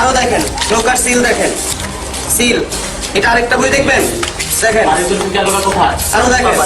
আরও দেখেন সিল দেখেন। সিল এটা আরেকটা বই দেখবেন? দেখেন। আরও দেখেন।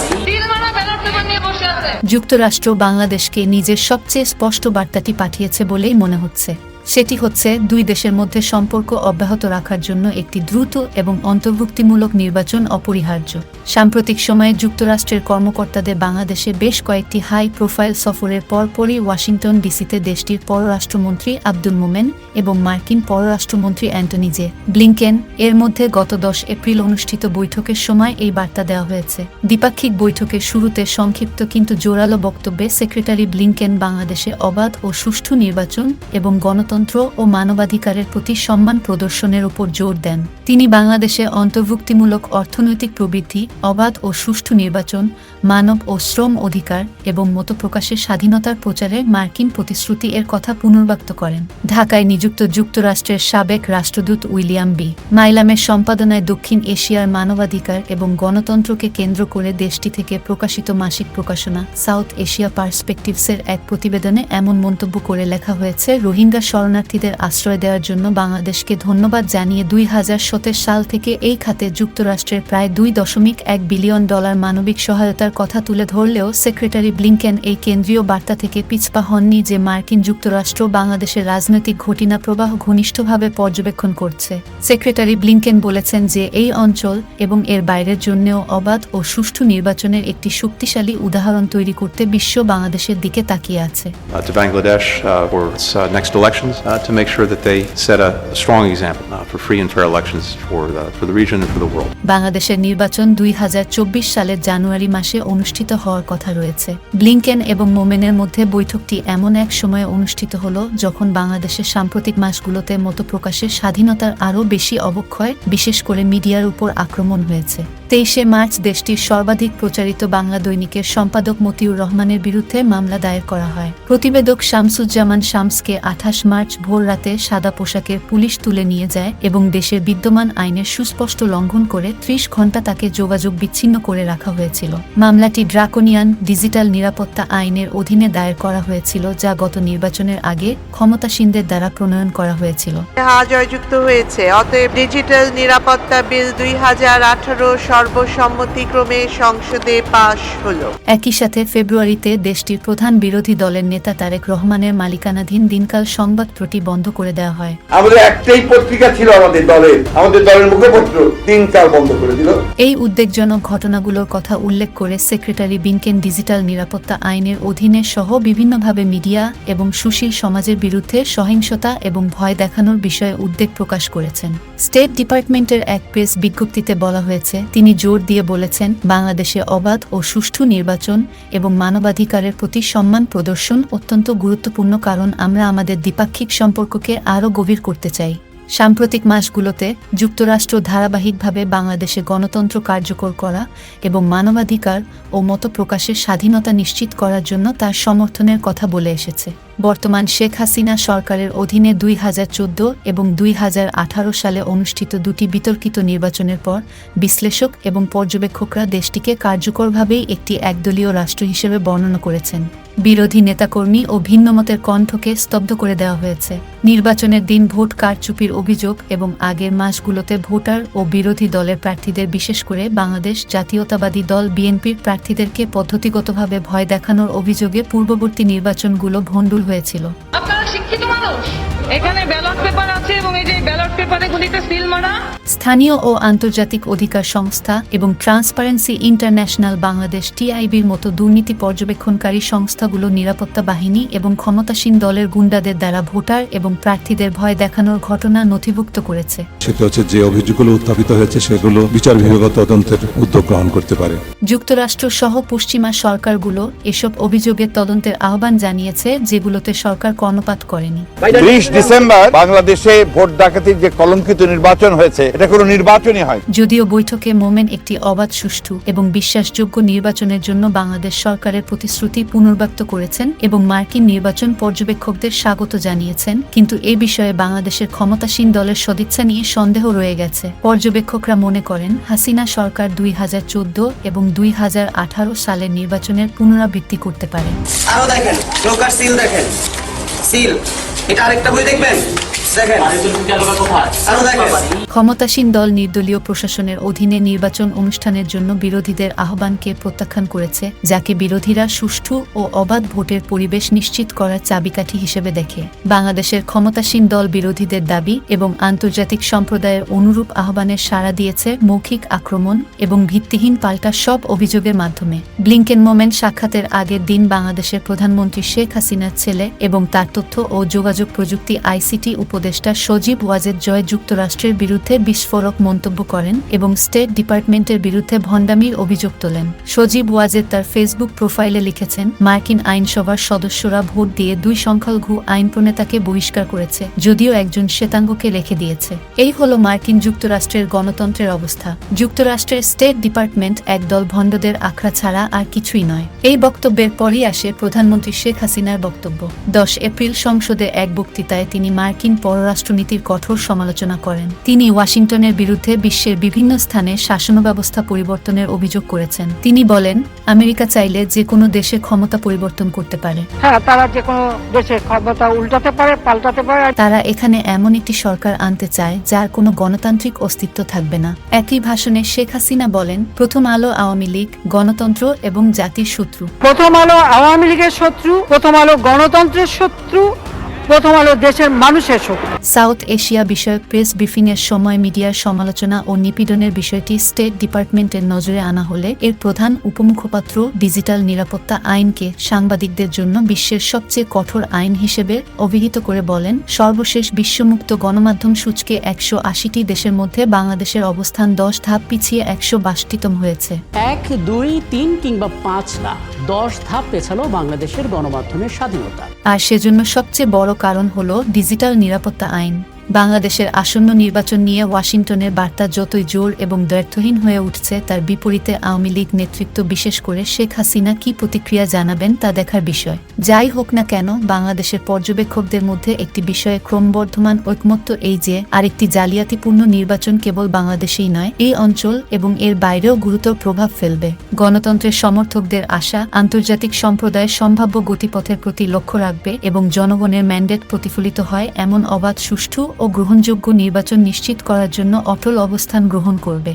যুক্তরাষ্ট্র বাংলাদেশকে নিজের সবচেয়ে স্পষ্ট বার্তাটি পাঠিয়েছে বলেই মনে হচ্ছে। সেটি হচ্ছে দুই দেশের মধ্যে সম্পর্ক অব্যাহত রাখার জন্য একটি দ্রুত এবং অন্তর্ভুক্তিমূলক নির্বাচন অপরিহার্য। সাম্প্রতিক সময়ে যুক্তরাষ্ট্রের কর্মকর্তাদের বাংলাদেশে বেশ কয়েকটি হাই প্রোফাইল সফরের পরপরই ওয়াশিংটন ডিসিতে দেশটির পররাষ্ট্রমন্ত্রী আব্দুল মোমেন এবং মার্কিন পররাষ্ট্রমন্ত্রী অ্যান্টনি জে ব্লিংকেন। এর মধ্যে গত দশ এপ্রিল অনুষ্ঠিত বৈঠকের সময় এই বার্তা দেওয়া হয়েছে। দ্বিপাক্ষিক বৈঠকের শুরুতে সংক্ষিপ্ত কিন্তু জোরালো বক্তব্যে সেক্রেটারি ব্লিংকেন বাংলাদেশে অবাধ ও সুষ্ঠু নির্বাচন এবং গণতন্ত্র ও মানবাধিকারের প্রতি সম্মান প্রদর্শনের উপর জোর দেন। তিনি বাংলাদেশে অন্তর্ভুক্তিমূলক অর্থনৈতিক প্রবৃদ্ধি, অবাধ ও সুষ্ঠু নির্বাচন, মানব ও শ্রম অধিকার এবং মত প্রকাশের স্বাধীনতার প্রচারে মার্কিন প্রতিশ্রুতি এর কথা পুনর্ব্যক্ত করেন। ঢাকায় নিযুক্ত যুক্তরাষ্ট্রের সাবেক রাষ্ট্রদূত উইলিয়াম বি। মাইলামের সম্পাদনায় দক্ষিণ এশিয়ার মানবাধিকার এবং গণতন্ত্রকে কেন্দ্র করে দেশটি থেকে প্রকাশিত মাসিক প্রকাশনা সাউথ এশিয়া পার্সপেক্টিভসের এক প্রতিবেদনে এমন মন্তব্য করে লেখা হয়েছে, রোহিঙ্গা শরণার্থীদের আশ্রয় দেওয়ার জন্য বাংলাদেশকে ধন্যবাদ জানিয়ে দুই হাজার সতেরো সাল থেকে এই খাতে যুক্তরাষ্ট্রের প্রায় দুই দশমিক এক বিলিয়ন ডলার মানবিক সহায়তার কথা তুলে ধরলেও সেক্রেটারি ব্লিংকেন এই কেন্দ্রীয় বার্তা থেকে পিছপা হননি যে মার্কিন যুক্তরাষ্ট্র বাংলাদেশের রাজনৈতিক ঘটিনা প্রবাহ ঘনিষ্ঠভাবে পর্যবেক্ষণ করছে। সেক্রেটারি ব্লিংকেন বলেছেন যে এই অঞ্চল এবং এর বাইরের জন্যও অবাধ ও সুষ্ঠু নির্বাচনের একটি শক্তিশালী উদাহরণ তৈরি করতে বিশ্ব বাংলাদেশের দিকে তাকিয়ে আছে। Uh, to Bangladesh uh, for its uh, next elections. Uh, to make sure that they set a, strong example uh, for free and fair elections for the, for the region and for the world. বাংলাদেশের নির্বাচন দুই হাজার চব্বিশ সালের জানুয়ারি মাসে অনুষ্ঠিত হওয়ার কথা রয়েছে। ব্লিংকেন এবং মোমেনের মধ্যে বৈঠকটি এমন এক সময়ে অনুষ্ঠিত হলো যখন বাংলাদেশের সাম্প্রতিক মাসগুলোতে মতো প্রকাশের স্বাধীনতার আরও বেশি অবক্ষয় বিশেষ করে মিডিয়ার উপর আক্রমণ হয়েছে। তেইশে মার্চ দেশটির সর্বাধিক প্রচারিত বাংলা দৈনিকের সম্পাদক মতিউর রহমানের বিরুদ্ধে মামলা দায়ের করা হয়। প্রতিবেদক শামসুজ্জামান শামসকে আঠাশ মার্চ ভোর রাতে সাদা পোশাকের পুলিশ তুলে নিয়ে যায় এবং দেশের বিদ্যমান আইনের সুস্পষ্ট লঙ্ঘন করে ত্রিশ ঘণ্টা তাকে যোগাযোগ বিচ্ছিন্ন করে রাখা হয়েছিল। মামলাটি ড্রাকোনিয়ান ডিজিটাল নিরাপত্তা আইনের অধীনে দায়ের করা হয়েছিল যা গত নির্বাচনের আগে ক্ষমতাসীনদের দ্বারা প্রণয়ন করা হয়েছিল। জয়যুক্ত হয়েছে অতএব ডিজিটাল নিরাপত্তা বিল দুই হাজার আঠারো সর্বসম্মতিক্রমে সংসদে পাশ হলো। একই সাথে ফেব্রুয়ারিতে দেশটির প্রধান বিরোধী দলের নেতা তারেক রহমানের মালিকানাধীন দিনকাল সংবাদ প্রতি বন্ধ করে দেওয়া হয়। আমাদের একটাই পত্রিকা ছিল আমাদের দলের। আমাদের দলের মুখপত্র তিনকাল বন্ধ করে দিল। এই উদ্বেগজনক ঘটনাগুলোর কথা উল্লেখ করে সেক্রেটারি বিনকেন ডিজিটাল নিরাপত্তা আইনের অধীনে সহ বিভিন্নভাবে মিডিয়া এবং সুশীল সমাজের বিরুদ্ধে সহিংসতা এবং ভয় দেখানোর বিষয়ে উদ্বেগ প্রকাশ করেছেন। স্টেট ডিপার্টমেন্টের এক প্রেস বিজ্ঞপ্তিতে বলা হয়েছে তিনি জোর দিয়ে বলেছেন বাংলাদেশে অবাধ ও সুষ্ঠু নির্বাচন এবং মানবাধিকারের প্রতি সম্মান প্রদর্শন অত্যন্ত গুরুত্বপূর্ণ কারণ আমরা আমাদের দ্বিপাক্ষিক সম্পর্ককে আরও গভীর করতে চাই। সাম্প্রতিক মাসগুলোতে যুক্তরাষ্ট্র ধারাবাহিকভাবে বাংলাদেশে গণতন্ত্র কার্যকর করা এবং মানবাধিকার ও মত প্রকাশের স্বাধীনতা নিশ্চিত করার জন্য তার সমর্থনের কথা বলে এসেছে। বর্তমান শেখ হাসিনা সরকারের অধীনে দুই হাজার চোদ্দ এবং দুই হাজার আঠারো সালে অনুষ্ঠিত দুটি বিতর্কিত নির্বাচনের পর বিশ্লেষক এবং পর্যবেক্ষকরা দেশটিকে কার্যকরভাবেই একটি একদলীয় রাষ্ট্র হিসেবে বর্ণনা করেছেন। বিরোধী নেতাকর্মী ও ভিন্নমতের কণ্ঠকে স্তব্ধ করে দেওয়া হয়েছে। নির্বাচনের দিন ভোট কারচুপির অভিযোগ এবং আগের মাসগুলোতে ভোটার ও বিরোধী দলের প্রার্থীদের বিশেষ করে বাংলাদেশ জাতীয়তাবাদী দল বিএনপির প্রার্থীদেরকে পদ্ধতিগতভাবে ভয় দেখানোর অভিযোগে পূর্ববর্তী নির্বাচনগুলো ভণ্ডুল হয়েছিল। আপনারা শিক্ষিত মানুষ। এখানে ব্যালট পেপার আছে এবং এই যে ব্যালট পেপারে গুলিতে সিল মারা স্থানীয় ও আন্তর্জাতিক অধিকার সংস্থা এবং ট্রান্সপারেন্সি ইন্টারন্যাশনাল বাংলাদেশ টিআইবির মতো দুর্নীতি পর্যবেক্ষণকারী সংস্থাগুলো নিরাপত্তা বাহিনী এবং ক্ষমতাসীন দলের গুন্ডাদের দ্বারা ভোটার এবং প্রার্থীদের ভয় দেখানোর ঘটনা নথিভুক্ত করেছে। সেটা হচ্ছে যে অভিযোগগুলো উত্থাপিত হয়েছে সেগুলো বিচার বিভাগ তদন্তের উদ্যোগ গ্রহণ করতে পারে। যুক্তরাষ্ট্র সহ পশ্চিমা সরকারগুলো এসব অভিযোগের তদন্তের আহ্বান জানিয়েছে যেগুলোতে সরকার কর্ণপাত করেনি। ত্রিশ ডিসেম্বর বাংলাদেশে ভোট ডাকাতির যে কলঙ্কিত নির্বাচন হয়েছে এটা কোনো নির্বাচনই হয় যদিও বৈঠকে মোমেন একটি অবাধ সুষ্ঠু এবং বিশ্বাসযোগ্য নির্বাচনের জন্য বাংলাদেশ সরকারের প্রতিশ্রুতি পুনর্ব্যক্ত করেছেন এবং মার্কিন নির্বাচন পর্যবেক্ষকদের স্বাগত জানিয়েছেন কিন্তু এ বিষয়ে বাংলাদেশের ক্ষমতাসীন দলের সদিচ্ছা নিয়ে সন্দেহ রয়ে গেছে। পর্যবেক্ষকরা মনে করেন হাসিনা সরকার দুই হাজার চোদ্দ এবং দুই হাজার আঠারো সালের নির্বাচনের পুনরাবৃত্তি করতে পারে। আরও দেখেন সিল দেখেন। সিল ক্ষমতাসীন দল নির্দলীয় প্রশাসনের অধীনে নির্বাচন অনুষ্ঠানের জন্য বিরোধীদের আহ্বানকে প্রত্যাখ্যান করেছে, যাকে বিরোধীরা সুষ্ঠু ও অবাধ ভোটের পরিবেশ নিশ্চিত করার চাবিকাঠি হিসেবে দেখে। বাংলাদেশের ক্ষমতাসীন দল বিরোধীদের দাবি এবং আন্তর্জাতিক সম্প্রদায়ের অনুরূপ আহ্বানের সাড়া দিয়েছে মৌখিক আক্রমণ এবং ভিত্তিহীন পাল্টা সব অভিযোগের মাধ্যমে। ব্লিংকেন মোমেন্ট সাক্ষাতের আগের দিন বাংলাদেশের প্রধানমন্ত্রী শেখ হাসিনার ছেলে এবং তার তথ্য ও যোগাযোগ প্রযুক্তি আইসিটি উপদেষ্টা সজীব ওয়াজেদ জয় যুক্তরাষ্ট্রের বিরুদ্ধে বিস্ফোরক মন্তব্য করেন এবং স্টেট ডিপার্টমেন্টের বিরুদ্ধে ভণ্ডামির অভিযোগ তোলেন। সজীব ওয়াজেদ তার ফেসবুক প্রোফাইলে লিখেছেন, মার্কিন আইনসভার সদস্যরা ভোট দিয়ে দুই সংখ্যালঘু আইন প্রণেতাকে বহিষ্কার করেছে, যদিও একজন শ্বেতাঙ্গকে রেখে দিয়েছে। এই হলো মার্কিন যুক্তরাষ্ট্রের গণতন্ত্রের অবস্থা। যুক্তরাষ্ট্রের স্টেট ডিপার্টমেন্ট একদল ভণ্ডদের আখড়া ছাড়া আর কিছুই নয়। এই বক্তব্যের পরই আসে প্রধানমন্ত্রী শেখ হাসিনার বক্তব্য। দশ এপ্রিল সংসদে এক বক্তৃতায় তিনি মার্কিন পররাষ্ট্রনীতির কঠোর সমালোচনা করেন। তিনি ওয়াশিংটনের বিরুদ্ধে বিশ্বের বিভিন্ন স্থানে শাসন ব্যবস্থা পরিবর্তনের অভিযোগ করেছেন। তিনি বলেন আমেরিকা চাইলে যে কোনো দেশে ক্ষমতা পরিবর্তন করতে পারে। হ্যাঁ তারা যে কোনো দেশের ক্ষমতা উল্টাতে পারে পাল্টাতে পারে। তারা এখানে এমন একটি সরকার আনতে চায় যার কোনো গণতান্ত্রিক অস্তিত্ব থাকবে না। একই ভাষণে শেখ হাসিনা বলেন প্রথম আলো আওয়ামী লীগ গণতন্ত্র এবং জাতির শত্রু। প্রথম আলো আওয়ামী লীগের শত্রু প্রথম আলো গণতন্ত্রের শত্রু প্রথম আলো দেশের মানুষের শত্রু সাউথ এশিয়া বিষয়ক প্রেস ব্রিফিংয়ের সময় মিডিয়ার সমালোচনা ও নিপীড়নের বিষয়টি স্টেট ডিপার্টমেন্টের নজরে আনা হলে এর প্রধান উপমুখপাত্র ডিজিটাল নিরাপত্তা আইনকে সাংবাদিকদের জন্য বিশ্বের সবচেয়ে কঠোর আইন হিসেবে অভিহিত করে বলেন সর্বশেষ বিশ্বমুক্ত গণমাধ্যম সূচকে একশো আশিটি দেশের মধ্যে বাংলাদেশের অবস্থান দশ ধাপ পিছিয়ে একশো বাষ্টিতম হয়েছে। এক দুই তিন কিংবা পাঁচ না দশ ধাপ পেছালো বাংলাদেশের গণমাধ্যমের স্বাধীনতা। আর সেজন্য সবচেয়ে বড় কারণ হল ডিজিটাল নিরাপত্তা আইন। বাংলাদেশের আসন্ন নির্বাচন নিয়ে ওয়াশিংটনের বার্তা যতই জোর এবং দ্ব্যর্থহীন হয়ে উঠছে, তার বিপরীতে আওয়ামী লীগ নেতৃত্ব বিশেষ করে শেখ হাসিনা কি প্রতিক্রিয়া জানাবেন তা দেখার বিষয়। যাই হোক না কেন, বাংলাদেশের পর্যবেক্ষকদের মধ্যে একটি বিষয়ে ক্রমবর্ধমান ঐকমত্য এই যে, আরেকটি জালিয়াতিপূর্ণ নির্বাচন কেবল বাংলাদেশেই নয়, এই অঞ্চল এবং এর বাইরেও গুরুতর প্রভাব ফেলবে। গণতন্ত্রের সমর্থকদের আশা আন্তর্জাতিক সম্প্রদায় সম্ভাব্য গতিপথের প্রতি লক্ষ্য রাখবে এবং জনগণের ম্যান্ডেট প্রতিফলিত হয় এমন অবাধ, সুষ্ঠু ও গ্রহণযোগ্য নির্বাচন নিশ্চিত করার জন্য অটল অবস্থান গ্রহণ করবে।